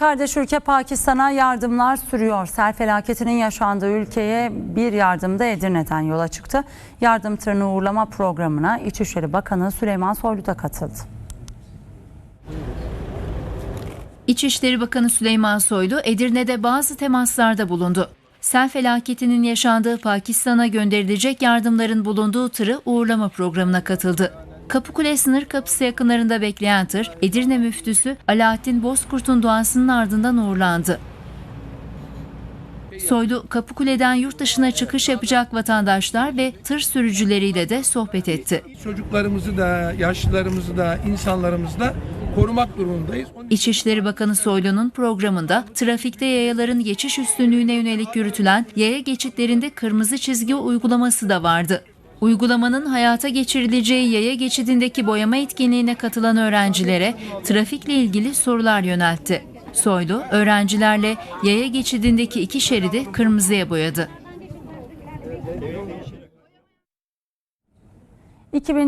Kardeş ülke Pakistan'a yardımlar sürüyor. Sel felaketinin yaşandığı ülkeye bir yardım da Edirne'den yola çıktı. Yardım tırını uğurlama programına İçişleri Bakanı Süleyman Soylu da katıldı. İçişleri Bakanı Süleyman Soylu Edirne'de bazı temaslarda bulundu. Sel felaketinin yaşandığı Pakistan'a gönderilecek yardımların bulunduğu tırı uğurlama programına katıldı. Kapıkule sınır kapısı yakınlarında bekleyen tır, Edirne müftüsü Alaaddin Bozkurt'un duasının ardından uğurlandı. Soylu, Kapıkule'den yurt dışına çıkış yapacak vatandaşlar ve tır sürücüleriyle de sohbet etti. Çocuklarımızı da, yaşlılarımızı da, insanlarımızı da korumak durumundayız. İçişleri Bakanı Soylu'nun programında trafikte yayaların geçiş üstünlüğüne yönelik yürütülen yaya geçitlerinde kırmızı çizgi uygulaması da vardı. Uygulamanın hayata geçirileceği yaya geçidindeki boyama etkinliğine katılan öğrencilere trafikle ilgili sorular yöneltti. Soylu, öğrencilerle yaya geçidindeki iki şeridi kırmızıya boyadı. 2000